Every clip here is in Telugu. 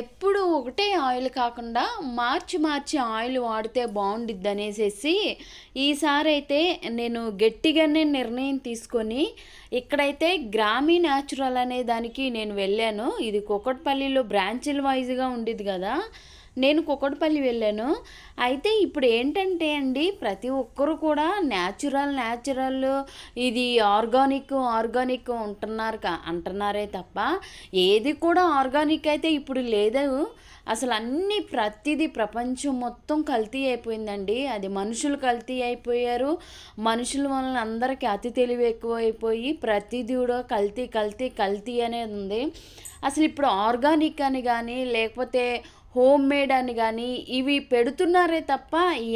ఎప్పుడు ఒకటే ఆయిల్ కాకుండా మార్చి మార్చి ఆయిల్ వాడితే బాగుండిద్ది అనేసి ఈసారి అయితే నేను గట్టిగానే నిర్ణయం తీసుకొని ఇక్కడైతే గ్రామీ న్యాచురల్ అనే దానికి నేను వెళ్ళాను. ఇది కుకట్పల్లిలో బ్రాంచుల వైజ్గా ఉండేది కదా. నేను కుకట్పల్లి వెళ్ళాను. అయితే ఇప్పుడు ఏంటంటే అండి ప్రతి ఒక్కరు కూడా న్యాచురల్ న్యాచురల్ ఇది ఆర్గానిక్ ఆర్గానిక్ ఉంటున్నారు కా అంటున్నారే తప్ప ఏది కూడా ఆర్గానిక్ అయితే ఇప్పుడు లేదు. అసలు అన్ని ప్రతిదీ ప్రపంచం మొత్తం కల్తీ అయిపోయిందండి. అది మనుషులు కల్తీ అయిపోయారు. మనుషుల వలన అందరికీ అతి తెలివి ఎక్కువైపోయి ప్రతిదీ కూడా కల్తీ కల్తీ కల్తీ అనేది ఉంది. అసలు ఇప్పుడు ఆర్గానిక్ అని కానీ లేకపోతే హోమ్ మేడ్ అని కానీ ఇవి పెడుతున్నారే తప్ప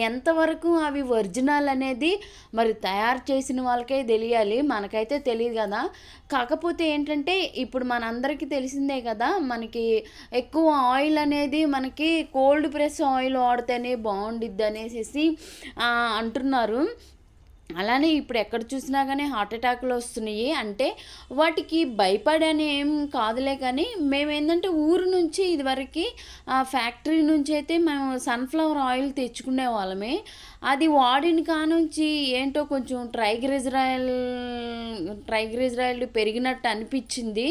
ఎంతవరకు అవి ఒరిజినల్ అనేది మరి తయారు చేసిన వాళ్ళకే తెలియాలి. మనకైతే తెలియదు కదా. కాకపోతే ఏంటంటే ఇప్పుడు మనందరికీ తెలిసిందే కదా మనకి ఎక్కువ ఆయిల్ అనేది మనకి కోల్డ్ ప్రెస్ ఆయిల్ వాడితేనే బాగుండిద్ది అనేసి అంటున్నారు. అలానే ఇప్పుడు ఎక్కడ చూసినా కానీ హార్ట్ అటాక్లు వస్తున్నాయి. అంటే వాటికి భయపడని ఏం కాదులే కానీ మేము ఏంటంటే ఊరు నుంచి ఇదివరకు ఫ్యాక్టరీ నుంచి అయితే మేము సన్ఫ్లవర్ ఆయిల్ తెచ్చుకునే వాళ్ళమే. అది వాడిన కానుంచి ఏంటో కొంచెం ట్రైగ్రిజరాయిల్ ట్రైగ్రిజరాయిల్ పెరిగినట్టు అనిపించింది.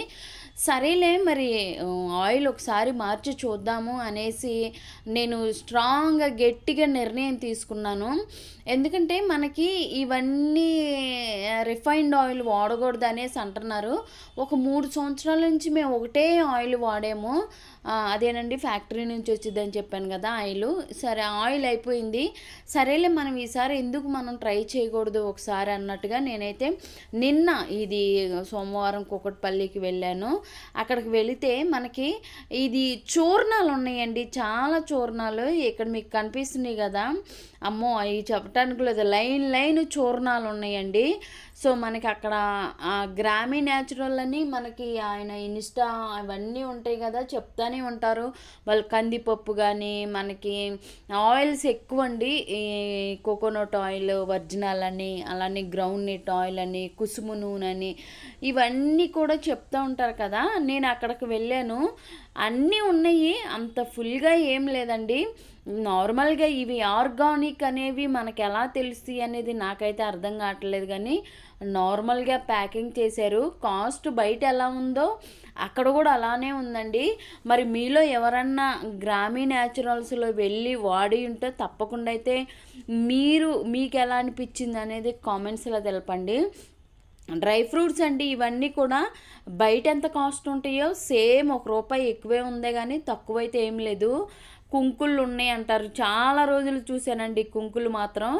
సరేలే మరి ఆయిల్ ఒకసారి మార్చి చూద్దాము అనేసి నేను స్ట్రాంగ్గా గట్టిగా నిర్ణయం తీసుకున్నాను. ఎందుకంటే మనకి ఇవన్నీ రిఫైన్డ్ ఆయిల్ వాడకూడదు అనేసి అంటున్నారు. ఒక మూడు సంవత్సరాల నుంచి మేము ఒకటే ఆయిల్ వాడాము. అదేనండి ఫ్యాక్టరీ నుంచి వచ్చిందని చెప్పాను కదా ఆయిల్. సరే ఆయిల్ అయిపోయింది. సరేలే మనం ఈసారి ఎందుకు మనం ట్రై చేయకూడదు ఒకసారి అన్నట్టుగా నేనైతే నిన్న ఇది సోమవారం కుకట్పల్లికి వెళ్ళాను. అక్కడికి వెళితే మనకి ఇది చూర్ణాలు ఉన్నాయండి. చాలా చూర్ణాలు ఇక్కడ మీకు కనిపిస్తున్నాయి కదా. అమ్మో అవి చెప్పటానికి లేదు. లైన్ లైన్ చూర్ణాలు ఉన్నాయండి. సో మనకి అక్కడ గ్రామీ న్యాచురల్ అని మనకి ఆయన ఇన్స్టా అవన్నీ ఉంటాయి కదా చెప్తానే ఉంటారు. వాళ్ళు కందిపప్పు కానీ మనకి ఆయిల్స్ ఎక్కువ అండి ఈ కోకోనట్ ఆయిల్ వర్జినల్ అని అలానే గ్రౌండ్ నెట్ ఆయిల్ అని కుసుము నూనె అని ఇవన్నీ కూడా చెప్తూ ఉంటారు కదా. నేను అక్కడికి వెళ్ళాను. అన్నీ ఉన్నాయి. అంత ఫుల్గా ఏం లేదండి. నార్మల్గా ఇవి ఆర్గానిక్ అనేవి మనకి ఎలా తెలుస్తాయి అనేది నాకైతే అర్థం కావట్లేదు కానీ నార్మల్గా ప్యాకింగ్ చేశారు. కాస్ట్ బయట ఎలా ఉందో అక్కడ కూడా అలానే ఉందండి. మరి మీలో ఎవరన్నా గ్రామీ న్యాచురల్స్లో వెళ్ళి వాడి ఉంటే తప్పకుండా అయితే మీరు మీకు ఎలా అనిపించింది అనేది కామెంట్స్లో తెలపండి. డ్రై ఫ్రూట్స్ అండి ఇవన్నీ కూడా బయట ఎంత కాస్ట్ ఉంటాయో సేమ్ ఒక రూపాయి ఎక్కువే ఉందే కానీ తక్కువైతే ఏం లేదు. కుంకుళ్ళు ఉన్నాయి అంటారు. చాలా రోజులు చూశానండి కుంకులు మాత్రం.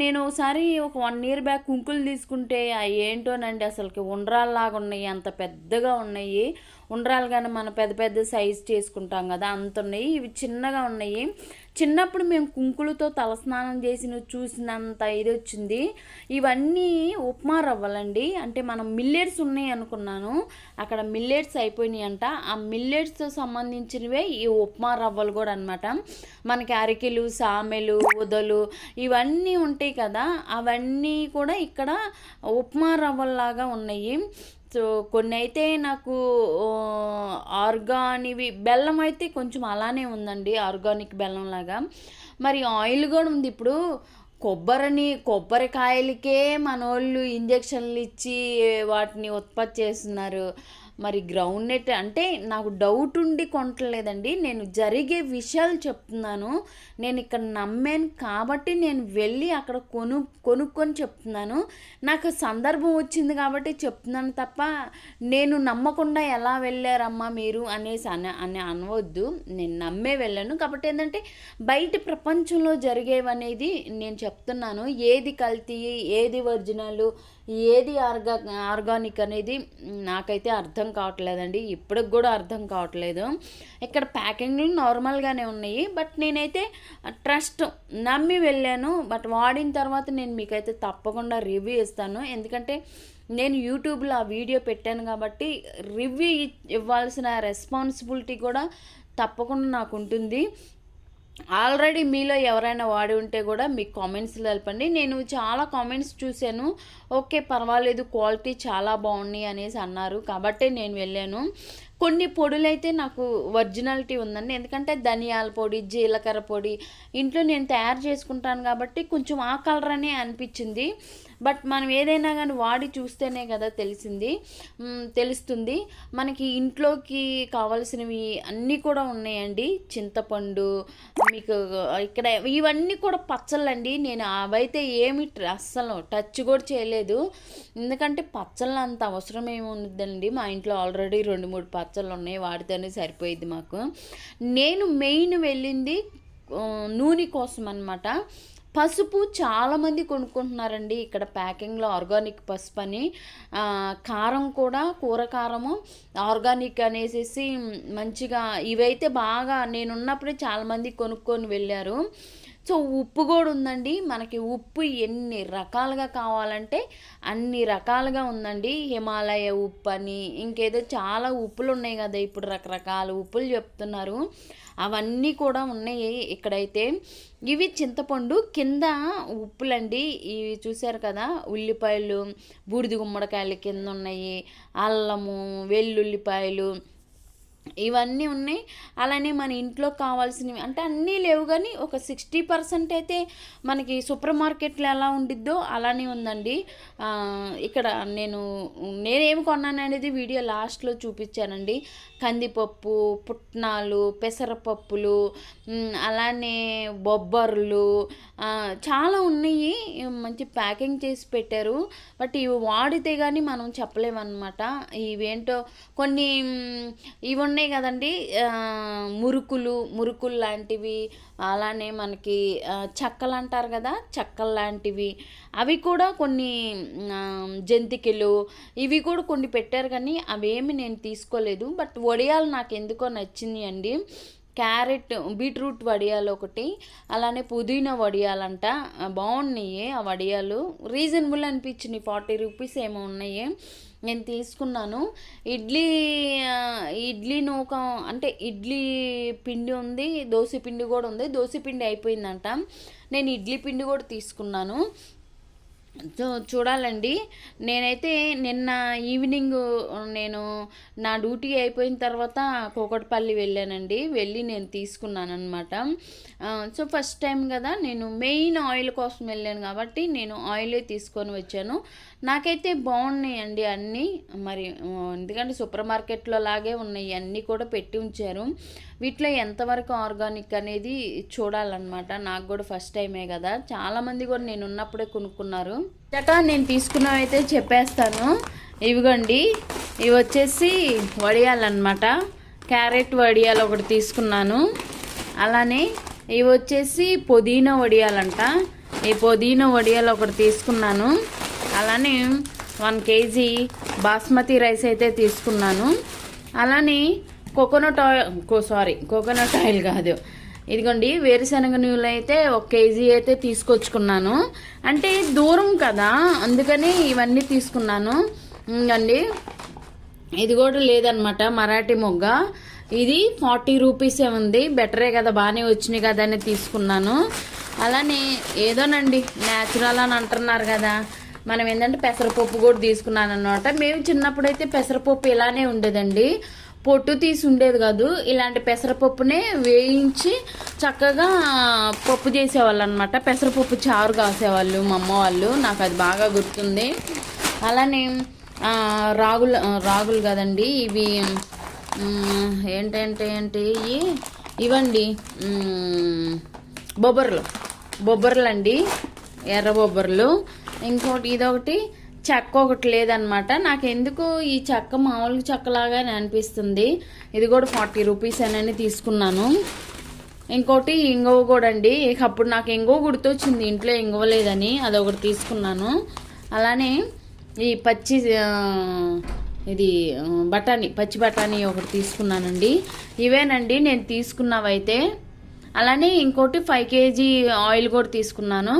నేను ఒకసారి ఒక వన్ ఇయర్ బ్యాక్ కుంకులు తీసుకుంటే అవి ఏంటోనండి అసలుకి ఉండ్రాల్లాగా ఉన్నాయి అంత పెద్దగా ఉన్నాయి. ఉండ్రాలు కానీ మనం పెద్ద పెద్ద సైజ్ చేసుకుంటాం కదా అంత ఉన్నాయి. ఇవి చిన్నగా ఉన్నాయి. చిన్నప్పుడు మేము కుంకులతో తలస్నానం చేసిన చూసినంత ఇది వచ్చింది. ఇవన్నీ ఉప్మా రవ్వలండి. అంటే మనం మిల్లెట్స్ ఉన్నాయి అనుకున్నాను. అక్కడ మిల్లెట్స్ అయిపోయినాయి అంట ఆ మిల్లెట్స్తో సంబంధించినవే ఈ ఉప్మా రవ్వలు కూడా అనమాట మనకి అరికెలు సామెలు ఉదలు ఇవన్నీ ఉంటాయి కదా అవన్నీ కూడా ఇక్కడ ఉప్మా రవ్వల్లాగా ఉన్నాయి. సో కొన్ని అయితే నాకు ఆర్గానివి బెల్లం అయితే కొంచెం అలానే ఉందండి ఆర్గానిక్ బెల్లం లాగా మరి ఆయిల్ కూడా ఉంది ఇప్పుడు. కొబ్బరిని కొబ్బరికాయలకే మనోళ్ళు ఇంజక్షన్లు ఇచ్చి వాటిని ఉత్పత్తి చేస్తున్నారు. మరి గ్రౌండ్ నెట్ అంటే నాకు డౌట్ ఉండి కొనట్లేదండి. నేను జరిగే విషయాలు చెప్తున్నాను. నేను ఇక్కడ నమ్మాను కాబట్టి నేను వెళ్ళి అక్కడ కొను కొనుక్కొని చెప్తున్నాను. నాకు సందర్భం వచ్చింది కాబట్టి చెప్తున్నాను తప్ప నేను నమ్మకుండా ఎలా వెళ్ళారమ్మా మీరు అనేసి అని అని అనవద్దు. నేను నమ్మే వెళ్ళాను. కాబట్టి ఏంటంటే బయట ప్రపంచంలో జరిగేవనేది నేను చెప్తున్నాను. ఏది కల్తీ ఏది ఒరిజినల్ ఏది ఆర్గా ఆర్గానిక్ అనేది నాకైతే అర్థం కావట్లేదండి. ఇప్పటికి కూడా అర్థం కావట్లేదు. ఇక్కడ ప్యాకింగ్లు నార్మల్గానే ఉన్నాయి. బట్ నేనైతే ట్రస్ట్ నమ్మి వెళ్ళాను. బట్ వాడిన తర్వాత నేను మీకైతే తప్పకుండా రివ్యూ ఇస్తాను. ఎందుకంటే నేను యూట్యూబ్లో ఆ వీడియో పెట్టాను కాబట్టి రివ్యూ ఇవ్వాల్సిన రెస్పాన్సిబిలిటీ కూడా తప్పకుండా నాకు ఉంటుంది ఆల్రెడీ మీలో ఎవరైనా వాడి ఉంటే కూడా మీకు కామెంట్స్లో తెలపండి. నేను చాలా కామెంట్స్ చూశాను. ఓకే పర్వాలేదు క్వాలిటీ చాలా బాగుంది అనేసి అన్నారు. కాబట్టే నేను వెళ్ళాను. కొన్ని పొడులైతే నాకు ఒరిజినాలిటీ ఉందండి. ఎందుకంటే ధనియాల పొడి జీలకర్ర పొడి ఇంట్లో నేను తయారు చేసుకుంటాను కాబట్టి కొంచెం ఆ కలర్ అనే అనిపించింది. బట్ మనం ఏదైనా కానీ వాడి చూస్తేనే కదా తెలిసింది. తెలుస్తుంది. మనకి ఇంట్లోకి కావాల్సినవి అన్నీ కూడా ఉన్నాయండి. చింతపండు మీకు ఇక్కడ ఇవన్నీ కూడా పచ్చళ్ళండి. నేను అవైతే ఏమి అస్సలు టచ్ కూడా చేయలేదు. ఎందుకంటే పచ్చళ్ళు అంత అవసరం ఏమి ఉండదండి. మా ఇంట్లో ఆల్రెడీ రెండు మూడు పచ్చళ్ళు ఉన్నాయి వాటితోనే సరిపోయింది మాకు. నేను మెయిన్ వెళ్ళింది నూనె కోసం అనమాట పసుపు చాలామంది కొనుక్కుంటున్నారండి. ఇక్కడ ప్యాకింగ్లో ఆర్గానిక్ పసుపు అని. కారం కూడా కూర కారము ఆర్గానిక్ అనేసి మంచిగా ఇవైతే బాగా నేనున్నప్పుడే చాలామంది కొనుక్కొని వెళ్ళారు. సో ఉప్పు కూడా ఉందండి. మనకి ఉప్పు ఎన్ని రకాలుగా కావాలంటే అన్ని రకాలుగా ఉందండి. హిమాలయ ఉప్పు అని ఇంకేదో చాలా ఉప్పులు ఉన్నాయి కదా ఇప్పుడు రకరకాల ఉప్పులు చెప్తున్నారు. అవన్నీ కూడా ఉన్నాయి ఇక్కడైతే. ఇవి చింతపండు కింద ఉప్పులండి. ఇవి చూశారు కదా ఉల్లిపాయలు బూడిద గుమ్మడికాయలు కింద ఉన్నాయి అల్లము వెల్లుల్లిపాయలు ఇవన్నీ ఉన్నాయి. అలానే మన ఇంట్లో కావాల్సినవి అంటే అన్నీ లేవు కానీ ఒక సిక్స్టీ పర్సెంట్ అయితే మనకి సూపర్ మార్కెట్లో ఎలా ఉండిద్దో అలానే ఉందండి. ఇక్కడ నేను నేనేమి కొన్నాను అనేది వీడియో లాస్ట్లో చూపించానండి. కందిపప్పు పుట్నాలు పెసరపప్పులు అలానే బొబ్బర్లు చాలా ఉన్నాయి. మంచి ప్యాకింగ్ చేసి పెట్టారు. బట్ ఇవి వాడితే కానీ మనం చెప్పలేమన్నమాట. ఇవేంటో కొన్ని ఇవి ఉన్నాయి కదండి మురుకులు మురుకులు లాంటివి అలానే మనకి చెక్కలు అంటారు కదా చెక్కలు లాంటివి. అవి కూడా కొన్ని జంతికలు ఇవి కూడా కొన్ని పెట్టారు కానీ అవేమి నేను తీసుకోలేదు. బట్ వడియాలు నాకు ఎందుకో నచ్చింది అండి. క్యారెట్ బీట్రూట్ వడియాలు ఒకటి అలానే పుదీనా వడియాలంట. బాగున్నాయి ఆ వడియాలు. రీజనబుల్ అనిపించినాయి ఫార్టీ రూపీస్ ఏమో ఉన్నాయి. నేను తీసుకున్నాను. ఇడ్లీ ఇడ్లీ నూక అంటే ఇడ్లీ పిండి ఉంది దోశ పిండి కూడా ఉంది. దోశ పిండి అయిపోయిందంట. నేను ఇడ్లీ పిండి కూడా తీసుకున్నాను. చూడాలండి. నేనైతే నిన్న ఈవినింగ్ నేను నా డ్యూటీ అయిపోయిన తర్వాత కోకటపల్లి వెళ్ళానండి. వెళ్ళి నేను తీసుకున్నాను అనమాట సో ఫస్ట్ టైం కదా నేను మెయిన్ ఆయిల్ కోసం వెళ్ళాను కాబట్టి నేను ఆయిలే తీసుకొని వచ్చాను. నాకైతే బాగున్నాయండి అన్నీ. మరి ఎందుకంటే సూపర్ మార్కెట్లో లాగే ఉన్నాయి. అన్నీ కూడా పెట్టి ఉంచారు. వీటిలో ఎంతవరకు ఆర్గానిక్ అనేది చూడాలన్నమాట. నాకు కూడా ఫస్ట్ టైమే కదా. చాలామంది కూడా నేను ఉన్నప్పుడే కొనుక్కున్నారు. చక్క నేను తీసుకున్నవి అయితే చెప్పేస్తాను. ఇవిగోండి. ఇవి వచ్చేసి వడియాలన్నమాట. క్యారెట్ వడియాలు ఒకటి తీసుకున్నాను. అలానే ఇవి వచ్చేసి పుదీనా వడియాలంట. ఈ పుదీనా వడియాలు ఒకటి తీసుకున్నాను. అలానే వన్ కేజీ బాస్మతి రైస్ అయితే తీసుకున్నాను. అలానే coconut oil sorry coconut oil కాదు. ఇదిగోండి వేరుశనగ నూనెలు అయితే ఒక కేజీ అయితే తీసుకొచ్చుకున్నాను. అంటే దూరం కదా అందుకని ఇవన్నీ తీసుకున్నాను. అండి ఇది కూడా లేదనమాట మరాఠీ మొగ్గ. ఇది ఫార్టీ రూపీసే ఉంది బెటరే కదా బాగానే వచ్చినాయి కదా అని తీసుకున్నాను. అలానే ఏదోనండి న్యాచురల్ అని అంటున్నారు కదా. మనం ఏంటంటే పెసరపప్పు కూడా తీసుకున్నాను అనమాట మేము చిన్నప్పుడైతే పెసరపప్పు ఇలానే ఉండేదండి. పొట్టు తీసి ఉండేది కాదు. ఇలాంటి పెసరపప్పునే వేయించి చక్కగా పప్పు చేసేవాళ్ళు అనమాట పెసరపప్పు చారు కాసేవాళ్ళు మా అమ్మ వాళ్ళు. నాకు అది బాగా గుర్తుంది. అలానే రాగులు రాగులు కదండి. ఇవి ఏంటంటే ఏంటి? ఇవండి బొబ్బర్లు బొబ్బర్లు. అండి ఎర్ర బొబ్బర్లు. ఇంకోటి ఇదొకటి చెక్క ఒకటి లేదనమాట. నాకు ఎందుకు ఈ చెక్క మామూలు చెక్కలాగానే అనిపిస్తుంది. ఇది కూడా ఫార్టీ రూపీస్ అని తీసుకున్నాను. ఇంకోటి ఇంగువ కూడా అండి. అప్పుడు నాకు ఇంగువ గుర్తొచ్చింది. ఇంట్లో ఇంగువ లేదని అదొకటి తీసుకున్నాను. అలానే ఈ పచ్చి ఇది బఠానీ పచ్చి బఠానీ ఒకటి తీసుకున్నానండి. ఇవేనండి నేను తీసుకున్నవైతే. అలానే ఇంకోటి ఫైవ్ కేజీ ఆయిల్ కూడా తీసుకున్నాను.